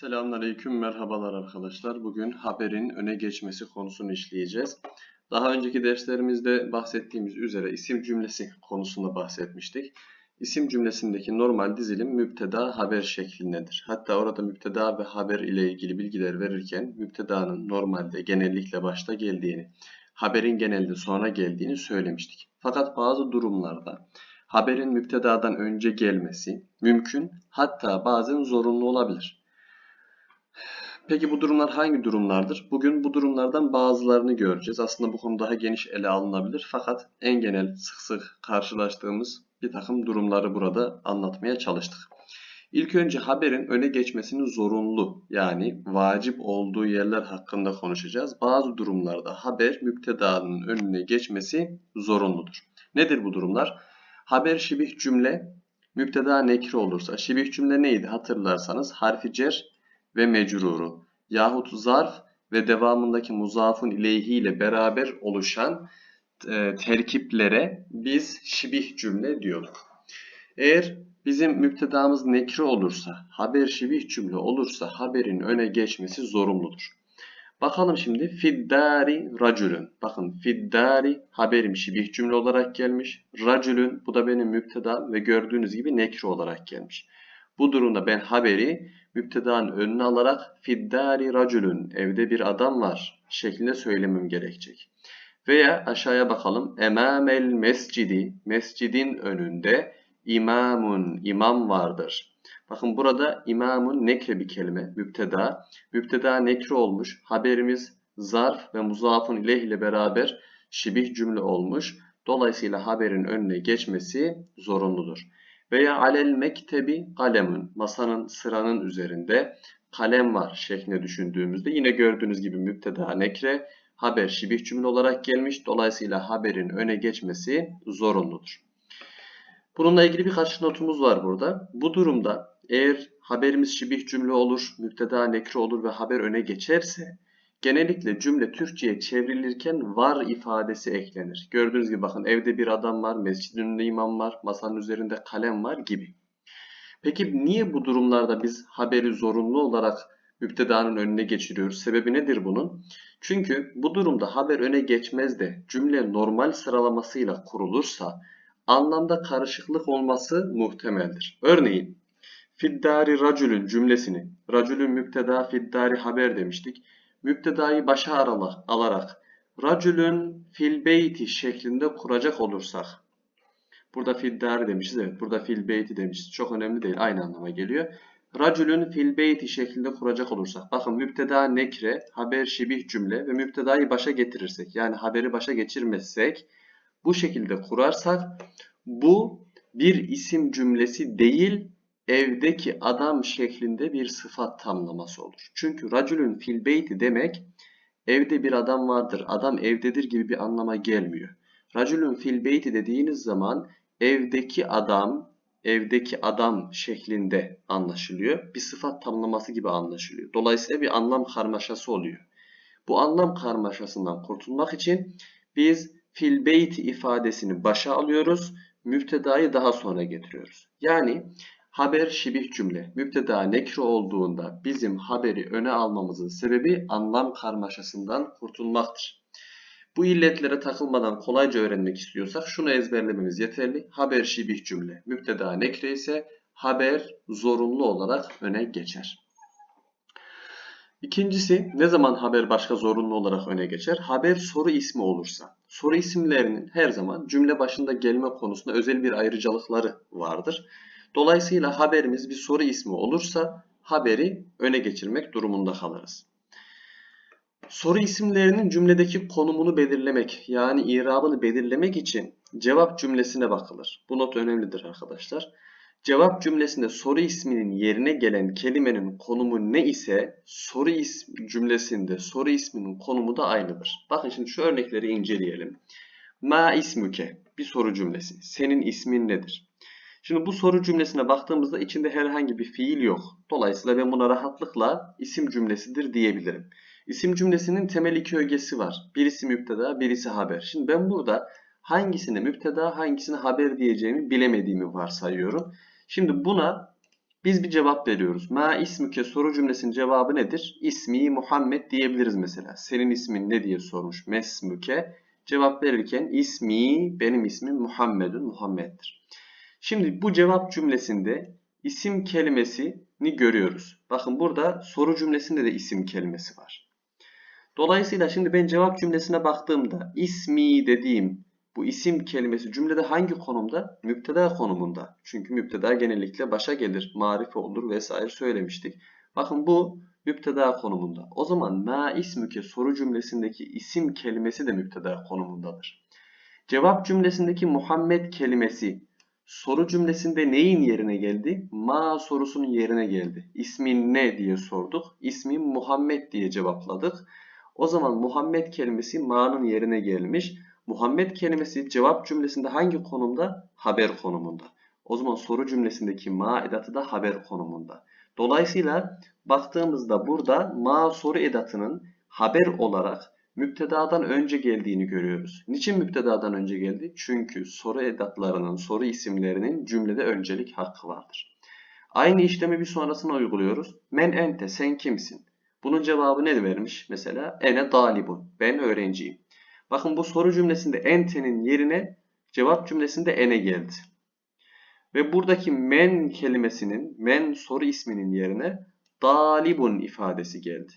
Selamünaleyküm, merhabalar arkadaşlar. Bugün haberin öne geçmesi konusunu işleyeceğiz. Daha önceki derslerimizde bahsettiğimiz üzere isim cümlesi konusunda bahsetmiştik. İsim cümlesindeki normal dizilim müpteda haber şeklindedir. Hatta orada müpteda ve haber ile ilgili bilgiler verirken müptedanın normalde genellikle başta geldiğini, haberin genelde sonra geldiğini söylemiştik. Fakat bazı durumlarda haberin müptedadan önce gelmesi mümkün hatta bazen zorunlu olabilir. Peki bu durumlar hangi durumlardır? Bugün bu durumlardan bazılarını göreceğiz. Aslında bu konu daha geniş ele alınabilir. Fakat en genel sık sık karşılaştığımız bir takım durumları burada anlatmaya çalıştık. İlk önce haberin öne geçmesinin zorunlu yani vacip olduğu yerler hakkında konuşacağız. Bazı durumlarda haber müptedanın önüne geçmesi zorunludur. Nedir bu durumlar? Haber şibih cümle müpteda nekre olursa şibih cümle neydi hatırlarsanız harfi cer ve mecruru yahut zarf ve devamındaki muzafun ileyhi ile beraber oluşan e, terkiplere biz şibih cümle diyorduk. Eğer bizim müptedamız nekre olursa, haber şibih cümle olursa haberin öne geçmesi zorunludur. Bakalım şimdi fiddari racülün. Bakın fiddari haberim şibih cümle olarak gelmiş. Racülün bu da benim müptedam ve gördüğünüz gibi nekre olarak gelmiş. Bu durumda ben haberi müptedanın önüne alarak fiddari racülün evde bir adam var şeklinde söylemem gerekecek. Veya aşağıya bakalım. Emamel mescidi mescidin önünde imamun imam vardır. Bakın burada imamun nekre bir kelime müpteda. Müpteda nekre olmuş. Haberimiz zarf ve muzafun ileyh ile beraber şibih cümle olmuş. Dolayısıyla haberin önüne geçmesi zorunludur. Veya alel mektebi kalemun. Masanın sıranın üzerinde kalem var şeklinde düşündüğümüzde yine gördüğünüz gibi müpteda nekre haber şibih cümle olarak gelmiş. Dolayısıyla haberin öne geçmesi zorunludur. Bununla ilgili birkaç notumuz var burada. Bu durumda eğer haberimiz şibih cümle olur, müpteda nekre olur ve haber öne geçerse genellikle cümle Türkçe'ye çevrilirken var ifadesi eklenir. Gördüğünüz gibi bakın evde bir adam var, mescidin önünde imam var, masanın üzerinde kalem var gibi. Peki niye bu durumlarda biz haberi zorunlu olarak müptedanın önüne geçiriyoruz? Sebebi nedir bunun? Çünkü bu durumda haber öne geçmez de cümle normal sıralamasıyla kurulursa anlamda karışıklık olması muhtemeldir. Örneğin fiddari racülün cümlesini racülün müpteda fiddari haber demiştik müptedayı başa arala, alarak racülün fil beyti şeklinde kuracak olursak burada fiddar demişiz evet burada fil beyti demişiz çok önemli değil aynı anlama geliyor. Racülün fil beyti şeklinde kuracak olursak bakın müpteda nekre haber şibih cümle ve müptedayı başa getirirsek yani haberi başa geçirmezsek bu şekilde kurarsak bu bir isim cümlesi değil evdeki adam şeklinde bir sıfat tamlaması olur. Çünkü racülün fil beyti demek evde bir adam vardır, adam evdedir gibi bir anlama gelmiyor. Racülün fil beyti dediğiniz zaman evdeki adam, evdeki adam şeklinde anlaşılıyor. Bir sıfat tamlaması gibi anlaşılıyor. Dolayısıyla bir anlam karmaşası oluyor. Bu anlam karmaşasından kurtulmak için biz fil beyti ifadesini başa alıyoruz, müptedayı daha sonra getiriyoruz. Yani Haber şibih cümle. Müpteda nekre olduğunda bizim haberi öne almamızın sebebi anlam karmaşasından kurtulmaktır. Bu illetlere takılmadan kolayca öğrenmek istiyorsak şunu ezberlememiz yeterli. Haber şibih cümle. Müpteda nekre ise haber zorunlu olarak öne geçer. İkincisi ne zaman haber başka zorunlu olarak öne geçer? Haber soru ismi olursa. Soru isimlerinin her zaman cümle başında gelme konusunda özel bir ayrıcalıkları vardır. Dolayısıyla haberimiz bir soru ismi olursa haberi öne geçirmek durumunda kalırız. Soru isimlerinin cümledeki konumunu belirlemek yani irabını belirlemek için cevap cümlesine bakılır. Bu not önemlidir arkadaşlar. Cevap cümlesinde soru isminin yerine gelen kelimenin konumu ne ise soru ismi cümlesinde soru isminin konumu da aynıdır. Bakın şimdi şu örnekleri inceleyelim. Ma ismuke bir soru cümlesi. Senin ismin nedir? Şimdi bu soru cümlesine baktığımızda içinde herhangi bir fiil yok. Dolayısıyla ben buna rahatlıkla isim cümlesidir diyebilirim. İsim cümlesinin temel iki ögesi var. Birisi müpteda, birisi haber. Şimdi ben burada hangisine müpteda, hangisine haber diyeceğimi bilemediğimi varsayıyorum. Şimdi buna Biz bir cevap veriyoruz. Ma ismuke soru cümlesinin cevabı nedir? İsmi Muhammed diyebiliriz mesela. Senin ismin ne diye sormuş. Mesmuke. Cevap verirken ismi benim ismim Muhammedun Muhammed'dir. Şimdi bu cevap cümlesinde isim kelimesini görüyoruz. Bakın burada soru cümlesinde de isim kelimesi var. Dolayısıyla şimdi ben cevap cümlesine baktığımda ismi dediğim bu isim kelimesi cümlede hangi konumda? Müpteda konumunda. Çünkü müpteda genellikle başa gelir, marife olur vesaire söylemiştik. Bakın bu müpteda konumunda. O zaman ma ismüke soru cümlesindeki isim kelimesi de müpteda konumundadır. Cevap cümlesindeki Muhammed kelimesi soru cümlesinde neyin yerine geldi? Ma sorusunun yerine geldi. İsmin ne diye sorduk. İsmim Muhammed diye cevapladık. O zaman Muhammed kelimesi ma'nın yerine gelmiş. Muhammed kelimesi cevap cümlesinde hangi konumda? Haber konumunda. O zaman soru cümlesindeki ma edatı da haber konumunda. Dolayısıyla baktığımızda burada ma soru edatının haber olarak müptedadan önce geldiğini görüyoruz. Niçin müptedadan önce geldi? Çünkü soru edatlarının, soru isimlerinin cümlede öncelik hakkı vardır. Aynı işlemi bir sonrasına uyguluyoruz. Men ente, sen kimsin? Bunun cevabı ne vermiş? Mesela ene dalibun, ben öğrenciyim. Bakın bu soru cümlesinde ente'nin yerine cevap cümlesinde ene geldi. Ve buradaki men kelimesinin, men soru isminin yerine dalibun ifadesi geldi.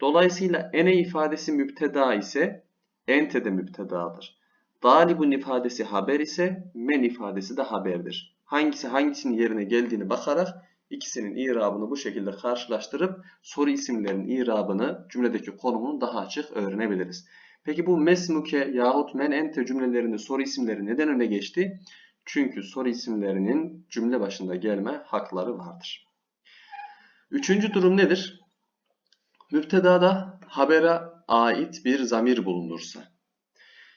Dolayısıyla ene ifadesi müpteda ise ente de müptedadır. Dalibun ifadesi haber ise men ifadesi de haberdir. Hangisi hangisinin yerine geldiğini bakarak ikisinin irabını bu şekilde karşılaştırıp soru isimlerinin irabını cümledeki konumunu daha açık öğrenebiliriz. Peki bu mesmuke yahut men ente cümlelerinde soru isimleri neden öne geçti? Çünkü soru isimlerinin cümle başında gelme hakları vardır. Üçüncü durum nedir? Müptedada habere ait bir zamir bulunursa.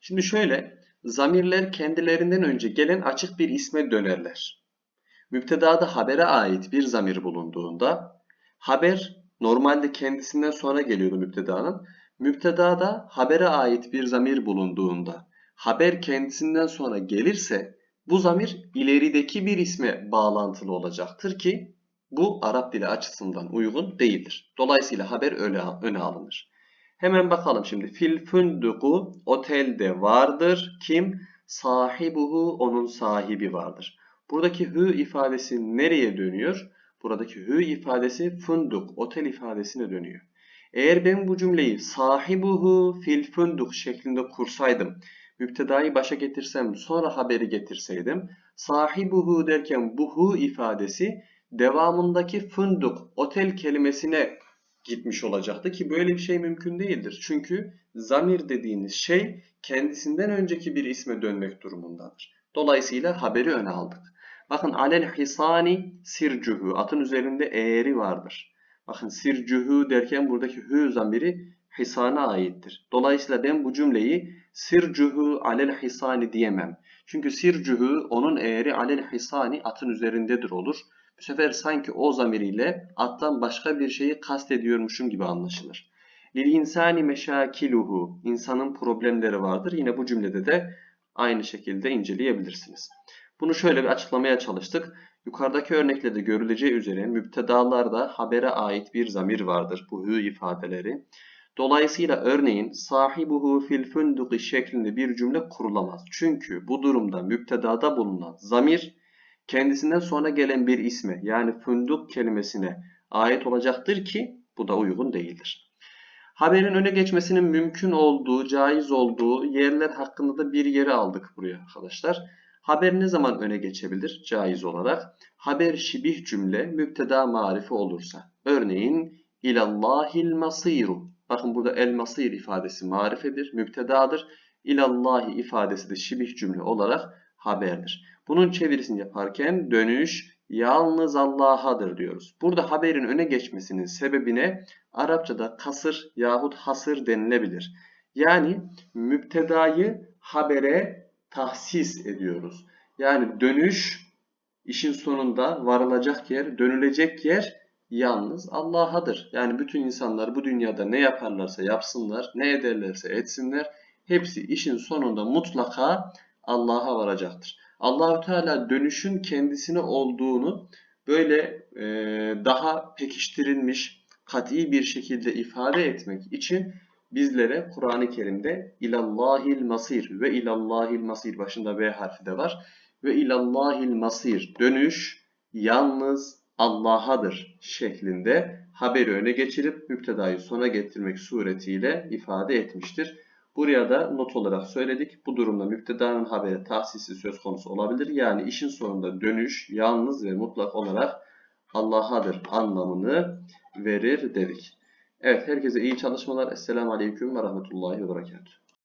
Şimdi şöyle, zamirler kendilerinden önce gelen açık bir isme dönerler. Müptedada habere ait bir zamir bulunduğunda, haber normalde kendisinden sonra geliyordu müptedanın. Müptedada habere ait bir zamir bulunduğunda, haber kendisinden sonra gelirse, bu zamir ilerideki bir isme bağlantılı olacaktır ki bu Arap dili açısından uygun değildir. Dolayısıyla haber öne, öne alınır. Hemen bakalım şimdi. Fil fünduku otelde vardır. Kim? Sahibuhu onun sahibi vardır. Buradaki hü ifadesi nereye dönüyor? Buradaki hü ifadesi funduk, otel ifadesine dönüyor. Eğer ben bu cümleyi sahibuhu fil funduk şeklinde kursaydım, müptedayı başa getirsem sonra haberi getirseydim, sahibuhu derken buhu ifadesi devamındaki fınduk, otel kelimesine gitmiş olacaktı ki böyle bir şey mümkün değildir. Çünkü zamir dediğiniz şey kendisinden önceki bir isme dönmek durumundadır. Dolayısıyla haberi öne aldık. Bakın alel hisani sircuhu. Atın üzerinde eğri vardır. Bakın sircuhu derken buradaki hü zamiri hisana aittir. Dolayısıyla ben bu cümleyi sircuhu alel hisani diyemem. Çünkü sircuhu onun eğri alel hisani atın üzerindedir olur. Bu sefer sanki o zamiriyle attan başka bir şeyi kastediyormuşum gibi anlaşılır. Lil insani meşakiluhu. İnsanın problemleri vardır. Yine bu cümlede de aynı şekilde inceleyebilirsiniz. Bunu şöyle bir açıklamaya çalıştık. Yukarıdaki örneklerde görüleceği üzere müptedalarda habere ait bir zamir vardır. Bu hü ifadeleri. Dolayısıyla örneğin sahibuhu fil funduki şeklinde bir cümle kurulamaz. Çünkü bu durumda müptedada bulunan zamir kendisinden sonra gelen bir isme yani funduk kelimesine ait olacaktır ki bu da uygun değildir. Haberin öne geçmesinin mümkün olduğu, caiz olduğu yerler hakkında da bir yeri aldık buraya arkadaşlar. Haber ne zaman öne geçebilir caiz olarak? Haber şibih cümle müpteda marifi olursa. Örneğin ilallahil masiru. Bakın burada el masir ifadesi marifedir, müptedadır. İlallahi ifadesi de şibih cümle olarak haberdir. Bunun çevirisini yaparken dönüş yalnız Allah'adır diyoruz. Burada haberin öne geçmesinin sebebine Arapçada kasır yahut hasır denilebilir. Yani müptedayı habere tahsis ediyoruz. Yani dönüş işin sonunda varılacak yer, dönülecek yer yalnız Allah'adır. Yani bütün insanlar bu dünyada ne yaparlarsa yapsınlar, ne ederlerse etsinler, hepsi işin sonunda mutlaka Allah'a varacaktır. Allahü Teala dönüşün kendisine olduğunu böyle e, daha pekiştirilmiş, kat'i bir şekilde ifade etmek için bizlere Kur'an-ı Kerim'de ilallahil masir ve ilallahil masir başında V harfi de var. Ve ilallahil masir dönüş yalnız Allah'adır şeklinde haberi öne geçirip müptedayı sona getirmek suretiyle ifade etmiştir. Buraya da not olarak söyledik. Bu durumda müptedanın habere tahsisi söz konusu olabilir. Yani işin sonunda dönüş yalnız ve mutlak olarak Allah'adır anlamını verir dedik. Evet herkese iyi çalışmalar. Esselamu Aleyküm ve Rahmetullahi ve Berekatuhu.